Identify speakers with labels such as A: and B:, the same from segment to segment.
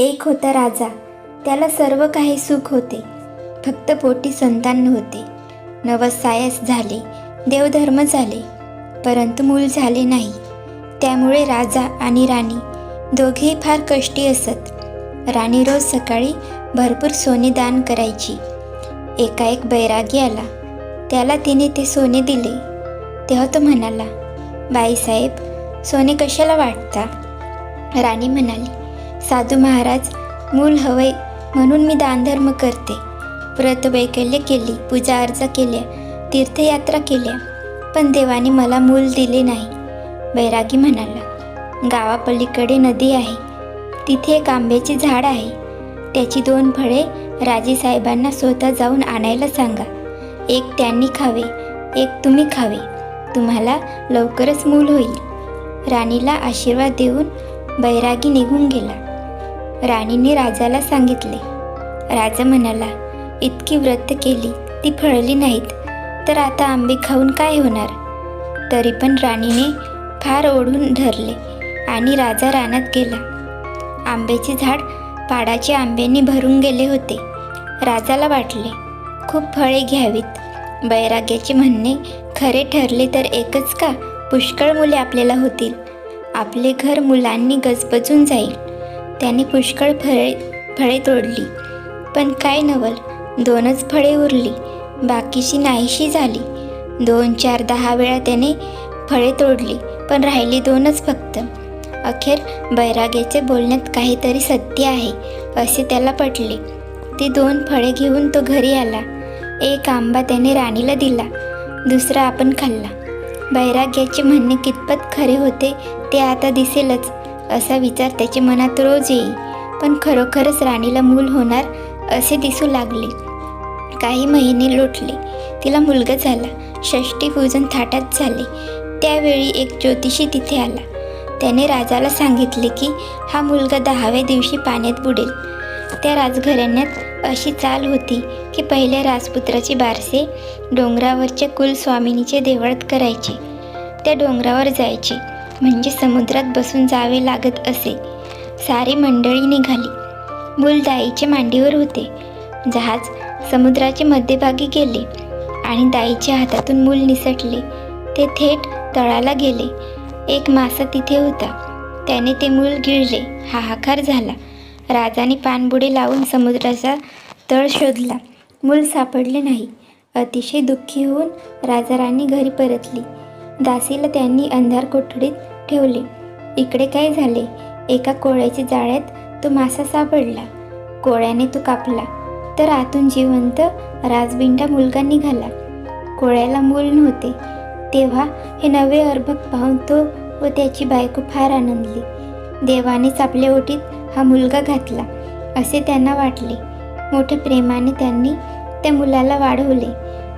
A: एक होता राजा. त्याला सर्व काही सुख होते. फक्त पोटी संतान नव्हते. नवसायस झाले देवधर्म झाले परंतु मूल झाले नाही. त्यामुळे राजा आणि राणी दोघेही फार कष्टी असत. राणी रोज सकाळी भरपूर सोने दान करायची. एकाएक बैरागी आला. त्याला तिने ते सोने दिले. तेव्हा तो म्हणाला बाईसाहेब सोने कशाला वाटता? राणी म्हणाली साधू महाराज मूल हवय म्हणून मी दानधर्म करते. व्रत वैकल्य केली पूजा अर्चा केल्या तीर्थयात्रा केल्या पण देवाने मला मूल दिले नाही. बैरागी म्हणाला गावापलीकडे नदी आहे. तिथे एक आंब्याचे झाड आहे. त्याची दोन फळे राजेसाहेबांना स्वतः जाऊन आणायला सांगा. एक त्यांनी खावे एक तुम्ही खावे. तुम्हाला लवकरच मूल होईल. राणीला आशीर्वाद देऊन बैरागी निघून गेला. राणीने राजाला सांगितले. राजा म्हणाला इतकी व्रत केली ती फळली नाहीत. तर आता आंबे खाऊन काय होणार? तरी पण राणीने फार ओढून धरले आणि राजा रानात गेला. आंब्याचे झाड पाडाच्या आंब्याने भरून गेले होते. राजाला वाटले खूप फळे घ्यावीत. बैराग्याचे म्हणणे खरे ठरले तर एकच का? पुष्कळ मुले आपल्याला होतील. आपले घर मुलांनी गजबजून जाईल. त्याने पुष्कळ फळे फळे तोडली. पण काय नवल दोनच फळे उरली बाकीची नाहीशी झाली. दोन चार दहा वेळा त्याने फळे तोडली पण राहिली दोनच फक्त. अखेर बैराग्याचे बोलण्यात काहीतरी सत्य आहे असे त्याला पटले. ती दोन फळे घेऊन तो घरी आला. एक आंबा त्याने राणीला दिला दुसरा आपण खाल्ला. बैराग्याचे म्हणणे कितपत खरे होते ते आता दिसेलच. असा विचार त्याच्या मनात रोज येई पण खरोखरच राणीला मूल होणार असे दिसू लागले. काही महिने लोटले. तिला मुलगा झाला. षष्टी पूजन थाटात झाले. त्यावेळी एक ज्योतिषी तिथे आला. त्याने राजाला सांगितले की हा मुलगा दहाव्या दिवशी पाण्यात बुडेल. त्या राजघराण्यात अशी चाल होती की पहिल्या राजपुत्राचे बारसे डोंगरावरच्या कुलस्वामिनीचे देवळात करायचे. त्या डोंगरावर जायचे. म्हणजे समुद्रात बसून जावे लागत असे. सारी मंडळी निघाली. मूल मांडीवर होते. जहाज समुद्राचे मध्यभागी गेले आणि दाईच्या हातातून मूल निसटले. ते थेट तळाला गेले. एक मासा तिथे होता. त्याने ते मूल गिळले. हाहाकार झाला. राजाने पाणबुडे लावून समुद्राचा तळ शोधला. मूल सापडले नाही. अतिशय दुःखी होऊन राजा राणी घरी परतली. दासीला त्यांनी अंधार कोठडीत ठेवले. इकडे काय झाले? एका कोळ्याच्या जाळ्यात तो मासा सापडला. कोळ्याने तो कापला. तर आतून जिवंत राजबिंडा मुलगा निघाला. कोळ्याला मूल नव्हते. तेव्हा हे नवे अर्भक पाहून तो व त्याची बायको फार आनंदली. देवानेच आपल्या ओटीत हा मुलगा घातला असे त्यांना वाटले. मोठ्या प्रेमाने त्यांनी त्या मुलाला वाढवले.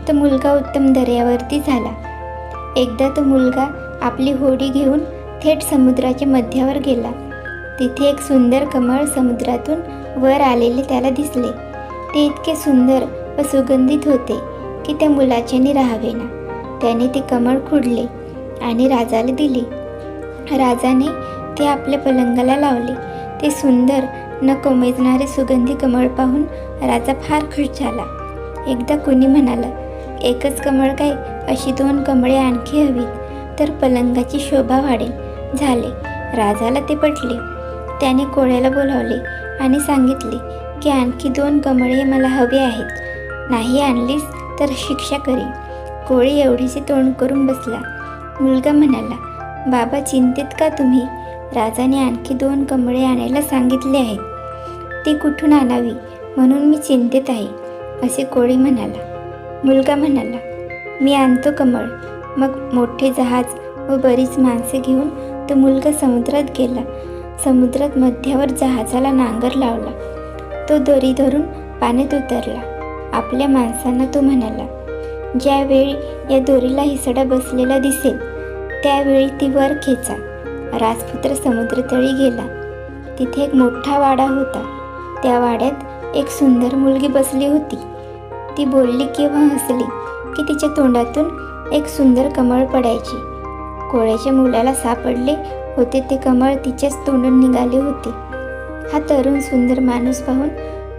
A: तो मुलगा उत्तम दर्यावरती झाला. एकदा तो मुलगा आपली होडी घेऊन थेट समुद्राच्या मध्यावर गेला. तिथे एक सुंदर कमळ समुद्रातून वर आलेले त्याला दिसले. ते इतके सुंदर व सुगंधित होते की त्या मुलाच्याने राहावेना. त्याने ते कमळ खुडले आणि राजाला दिले. राजाने ते आपल्या पलंगाला लावले. ते सुंदर न कोमेजणारे सुगंधी कमळ पाहून राजा फार खुश झाला. एकदा कुणी म्हणाला एकच कमळ काय? अशी दोन कमळे आणखी हवीत तर पलंगाची शोभा वाढेल. झाले. राजाला ते पटले. त्याने कोळ्याला बोलावले आणि सांगितले की आणखी दोन कमळे मला हवे आहेत. नाही आणलीस तर शिक्षा करेन. कोळी एवढीचे तोंड करून बसला. मुलगा म्हणाला बाबा चिंतेत का तुम्ही? राजाने आणखी दोन कमळे आणायला सांगितले आहेत. ती कुठून आणावी? म्हणून मी चिंतेत आहे. असे कोळी म्हणाला. मुलगा म्हणाला मी आणतो कमळ. मग मोठे जहाज व बरीच माणसे घेऊन तो मुलगा समुद्रात गेला. समुद्रात मध्यावर जहाजाला नांगर लावला. तो दोरी धरून पाण्यात उतरला. आपल्या माणसांना तो म्हणाला ज्यावेळी या दोरीला हिसडा बसलेला दिसेल त्यावेळी ती वर खेचा. राजपुत्र समुद्रतळी गेला. तिथे एक मोठा वाडा होता. त्या वाड्यात एक सुंदर मुलगी बसली होती. ती बोलली किंवा हसली की तिच्या तोंडातून एक सुंदर कमळ पडायची. कोळ्याच्या मुलाला सापडले होते ते कमळ तिच्याच तोंडून निघाले होते. हा तरुण सुंदर माणूस पाहून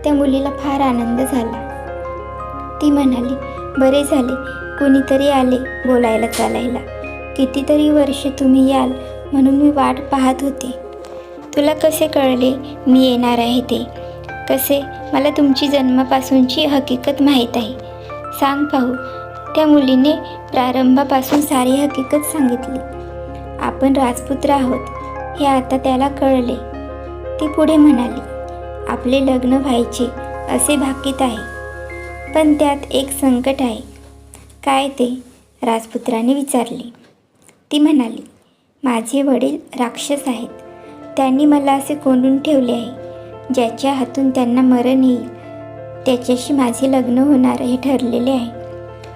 A: त्या मुलीला फार आनंद झाला. ती म्हणाली बरे झाले कुणीतरी आले बोलायला चालायला. कितीतरी वर्ष तुम्ही याल म्हणून मी वाट पाहत होते. तुला कसे कळले मी येणार आहे ते? कसे? मला तुमची जन्मापासूनची हकीकत माहीत आहे. सांग पाहू त्या मुलीने प्रारंभापासून सारी हकीकत सांगितली. आपण राजपुत्र आहोत हे आता त्याला कळले. ती पुढे म्हणाली आपले लग्न व्हायचे असे भाकीत आहे. पण त्यात एक संकट आहे. काय ते? राजपुत्राने विचारले. ती म्हणाली माझे वडील राक्षस आहेत. त्यांनी मला असे कोंडून ठेवले आहे ज्याच्या हातून त्यांना मरण येईल. त्याच्याशी माझे लग्न होणार हे ठरलेले आहे.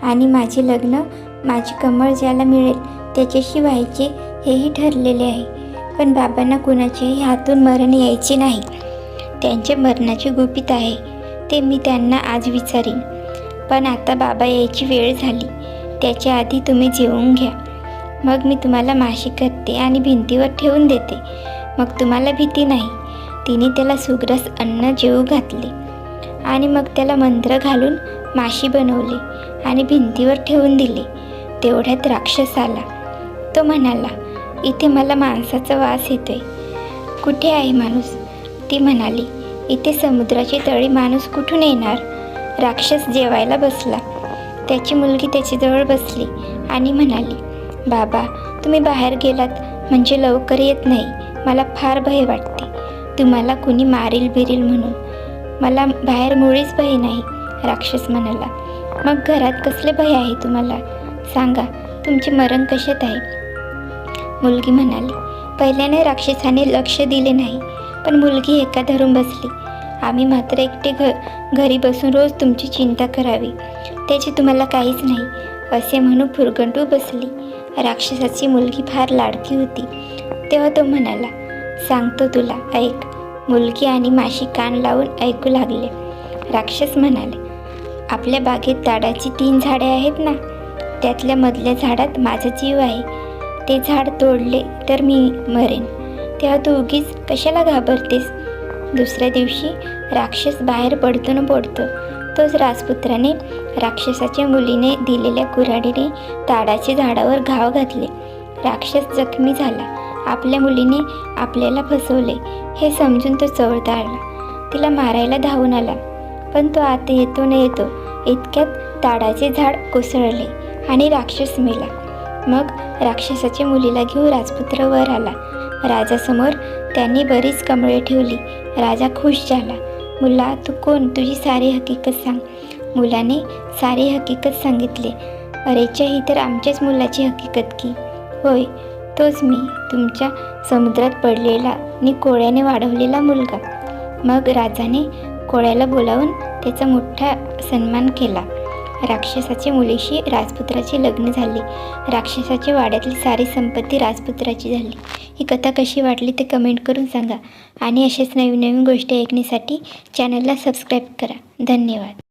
A: आणि माझे लग्न माझी कमळ ज्याला मिळेल त्याच्याशी व्हायचे हेही ठरलेले आहे. पण बाबांना कुणाच्याही हातून मरण यायचे नाही. त्यांचे मरणाचे गुपित आहे. ते मी त्यांना आज विचारेन. पण आता बाबा यायची वेळ झाली. त्याच्या आधी तुम्ही जेवून घ्या. मग मी तुम्हाला माशी करते आणि भिंतीवर ठेवून देते. मग तुम्हाला भीती नाही. तिने त्याला सुग्रस अन्न जेवू घातले. आणि मग त्याला मंत्र घालून माशी बनवली आणि भिंतीवर ठेवून दिली. तेवढ्यात राक्षस आला. तो म्हणाला इथे मला माणसाचा वास येतोय. कुठे आहे माणूस? ती म्हणाली इथे समुद्राची तळी माणूस कुठून येणार? राक्षस जेवायला बसला. त्याची मुलगी त्याच्याजवळ बसली आणि म्हणाली बाबा तुम्ही बाहेर गेलात म्हणजे लवकर येत नाही. मला फार भय वाटते. तुम्हाला कुणी मारील बिरील म्हणून. मला बाहेर मुळीच भय नाही. राक्षस म्हणाला मग घरात कसले भय आहे तुम्हाला? सांगा तुमचे मरण कशात आहे? मुलगी म्हणाली पहिल्याने राक्षसाने लक्ष दिले नाही पण मुलगी एका धरून बसली. आम्ही मात्र एकटे घ घरी बसून रोज तुमची चिंता करावी. त्याची तुम्हाला काहीच नाही असे म्हणून फुरगंटू बसली. राक्षसाची मुलगी फार लाडकी होती. तेव्हा तो म्हणाला सांगतो तुला ऐक. मुलगी आणि माशी कान लावून ऐकू लागले. राक्षस म्हणाले आपल्या बागेत ताडाची तीन झाडे आहेत ना त्यातल्या मधल्या झाडात माझा जीव आहे. ते झाड तोडले तर मी मरेन. तेव्हा तू उगीच कशाला घाबरतेस? दुसऱ्या दिवशी राक्षस बाहेर पडतो न पडतो. तोच राजपुत्राने राक्षसाच्या मुलीने दिलेल्या कुऱ्हाडीने ताडाच्या झाडावर घाव घातले. राक्षस जखमी झाला. आपल्या मुलीने आपल्याला फसवले. हे समजून तो चवळता तिला मारायला धावून आला. पण तो आत येतो न येतो इतक्यात ताडाचे झाड कोसळले आणि राक्षस मेला. मग राक्षसाच्या मुलीला घेऊन राजपुत्र वर आला. राजासमोर त्यांनी बरीच कमळे ठेवली. राजा खुश झाला. मुला तू कोण? तुझी सारी हकीकत सांग. मुलाने सारी हकीकत सांगितली. अरेच्या ही तर आमच्याच मुलाची हकीकत की. होय तोच मी. तुमच्या समुद्रात पडलेला आणि कोळ्याने वाढवलेला मुलगा. मग राजाने कोळ्याला बोलावून त्याचा मोठा सन्मान केला. राक्षसाच्या मुलीशी राजपुत्राचे लग्न झाले. राक्षसाच्या वाड्यातली सारी संपत्ती राजपुत्राची झाली. ही कथा कशी वाटली ते कमेंट करून सांगा. आणि असेच नवीन नवीन गोष्टी ऐकण्यासाठी चॅनलला सबस्क्राईब करा. धन्यवाद.